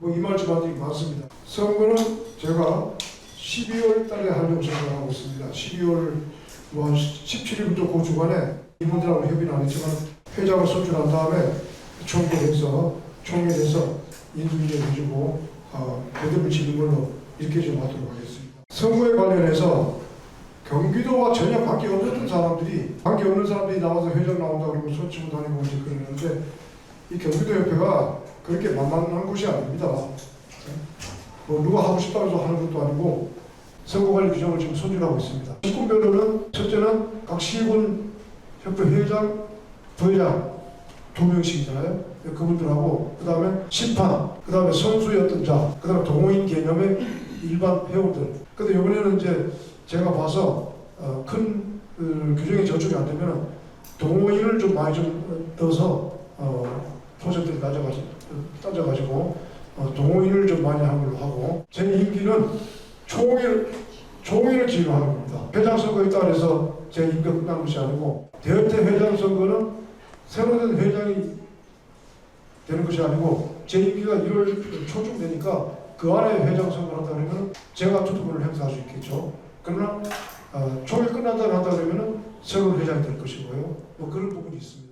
뭐 이말저말들이 많습니다. 선거는 제가 12월 달에 하려고 생각하고 있습니다. 12월 뭐 17일부터 그 주간에 이분들하고 협의는 안 했지만 회장을 선출한 다음에 총회에서 총회에서 인수위에 해주고 어, 대접을 지는 걸로 이렇게 좀 하도록 하겠습니다. 선거에 관련해서 경기도와 전혀 관계없는 사람들이 관계없는 사람들이 나와서 회장 나온다 그러고 손 치고 다니고 이제 그러는데 이 경기도 협회가 그렇게 만만한 곳이 아닙니다. 뭐 누가 하고 싶다고 해서 하는 것도 아니고 선거관리 규정을 지금 손질하고 있습니다. 시군별로는 첫째는 각 시군 협회 회장, 부회장 두 명씩이잖아요. 그분들하고 그 다음에 심판, 그 다음에 선수였던 자, 그 다음에 동호인 개념의 일반 회원들. 근데 이번에는 이제 제가 봐서 어, 큰 그, 규정이 저축이 안 되면 동호인을 좀 많이 좀 넣어서 어, 프로젝트를 따져가지고, 따져가지고 어, 동호인을 좀 많이 하는 걸로 하고 제 임기는 총회를 총회를 지휘하는 겁니다. 회장 선거에 따라서 제 임기가 끝난 것이 아니고 대여태 회장 선거는 새로 된 회장이 되는 것이 아니고 제 임기가 1월 초쯤 되니까 그 안에 회장 선거를 한다 그러면 제가 투표권을 행사할 수 있겠죠. 그러나 어, 총회 끝난다 한다 그러면 새로운 회장이 될 것이고요. 뭐 그런 부분이 있습니다.